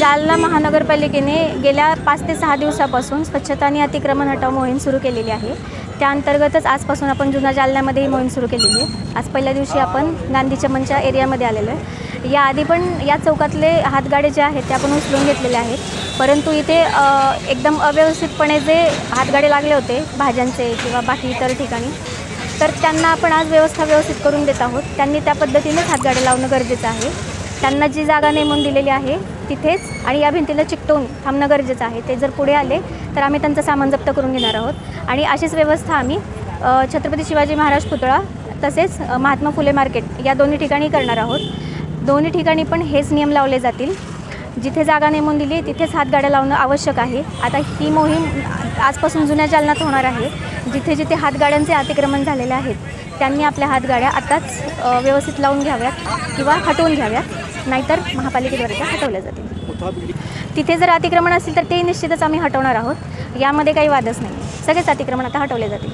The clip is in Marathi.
जालना महानगरपालिकेने गेल्या पाच ते सहा दिवसापासून स्वच्छता आणि अतिक्रमण हटाव मोहीम सुरू केलेली आहे. त्या अंतर्गतच आजपासून आपण जुना जालन्यामध्ये ही मोहीम सुरू केलेली आहे. आज पहिल्या दिवशी आपण गांधी चमनच्या एरियामध्ये आलेलो आहे. याआधी पण या चौकातले हातगाडे जे आहेत ते आपण उचलून घेतलेले आहेत. परंतु इथे एकदम अव्यवस्थितपणे जे हातगाडे लागले होते भाज्यांचे किंवा बाकी इतर ठिकाणी तर त्यांना आपण आज व्यवस्था व्यवस्थित करून देत आहोत. त्यांनी त्या पद्धतीनेच हातगाडे लावणं गरजेचं आहे. त्यांना जी जागा नेमून दिलेली आहे तिथेच आणि या भिंतीला चिकटवून थांबणं गरजेचं आहे. ते जर पुढे आले तर आम्ही त्यांचं सामान जप्त करून घेणार आहोत. आणि अशीच व्यवस्था आम्ही छत्रपती शिवाजी महाराज पुतळा तसेच महात्मा फुले मार्केट या दोन्ही ठिकाणी करणार आहोत. दोन्ही ठिकाणी पण हेच नियम लावले जातील. जिथे जागा नेमून दिली तिथेच हातगाड्या लावणं आवश्यक आहे. आता ही मोहीम आजपासून जुन्या जालनात होणार आहे. जिथे जिथे हातगाड्यांचे अतिक्रमण झालेले आहेत त्यांनी आपल्या हातगाड्या आताच व्यवस्थित लावून घ्याव्यात किंवा हटवून घ्याव्यात. नाहीतर महापालिकेद्वारे त्या हटवल्या जातील. तिथे जर अतिक्रमण असेल तर ते निश्चितच आम्ही हटवणार आहोत. यामध्ये काही वादच नाही. सगळेच अतिक्रमण आता हटवले जातील.